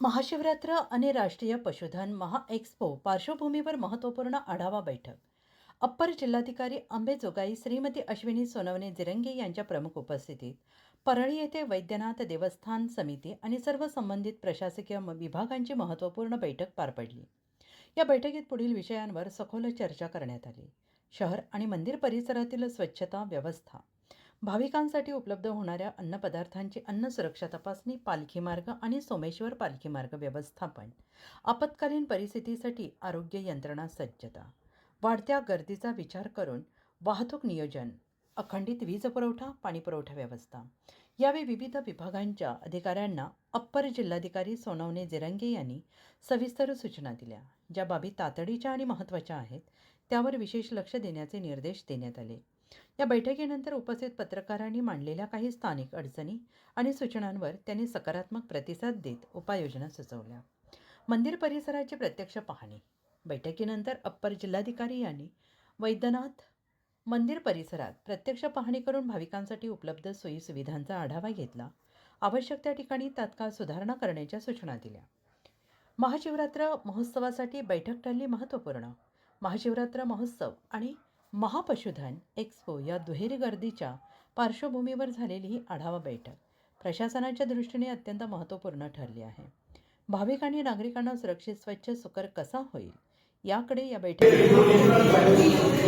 महाशिवरात्र आणि राष्ट्रीय पशुधन महाएक्स्पो पार्श्वभूमीवर महत्त्वपूर्ण आढावा बैठक. अप्पर जिल्हाधिकारी अंबेजोगाई श्रीमती अश्विनी सोनवणे जिरंगे यांच्या प्रमुख उपस्थितीत परळी येथे वैद्यनाथ देवस्थान समिती आणि सर्व संबंधित प्रशासकीय म- विभागांची महत्त्वपूर्ण बैठक पार पडली. या बैठकीत पुढील विषयांवर सखोल चर्चा करण्यात आली. शहर आणि मंदिर परिसरातील स्वच्छता व्यवस्था भाविकांसाठी उपलब्ध होणाऱ्या अन्नपदार्थांची अन्न सुरक्षा तपासणी पालखी मार्ग आणि सोमेश्वर पालखी मार्ग व्यवस्थापन. आपत्कालीन परिस्थितीसाठी आरोग्य यंत्रणा सज्जता. वाढत्या गर्दीचा विचार करून वाहतूक नियोजन अखंडित वीज पुरवठा पाणी पुरवठा व्यवस्था. यावेळी विविध विभागांच्या अधिकाऱ्यांना अप्पर जिल्हाधिकारी सोनवणे जिरंगे यांनी सविस्तर सूचना दिल्या. ज्या बाबी तातडीच्या आणि महत्त्वाच्या आहेत त्यावर विशेष लक्ष देण्याचे निर्देश देण्यात आले. या बैठकीनंतर उपस्थित पत्रकारांनी मांडलेल्या काही स्थानिक अडचणी आणि सूचनांवर त्यांनी सकारात्मक प्रतिसाद देत उपाययोजना सुचवल्या. मंदिर परिसराची प्रत्यक्ष पाहणी. बैठकीनंतर अप्पर जिल्हाधिकारी यांनी वैद्यनाथ मंदिर परिसरात प्रत्यक्ष पाहणी करून भाविकांसाठी उपलब्ध सोयी सुविधांचा आढावा घेतला. आवश्यक त्या ठिकाणी तात्काळ सुधारणा करण्याच्या सूचना दिल्या. महाशिवरात्र महोत्सवासाठी बैठक ठरली महत्त्वपूर्ण. महाशिवरात्र महोत्सव आणि महापशुधन एक्स्पो या दुहेरी गर्दीच्या पार्श्वभूमीवर झालेली ही आढावा बैठक प्रशासनाच्या दृष्टीने अत्यंत महत्त्वपूर्ण ठरली आहे. भाविक आणि नागरिकांना सुरक्षित स्वच्छ सुकर कसा होईल? याकडे या बैठकीत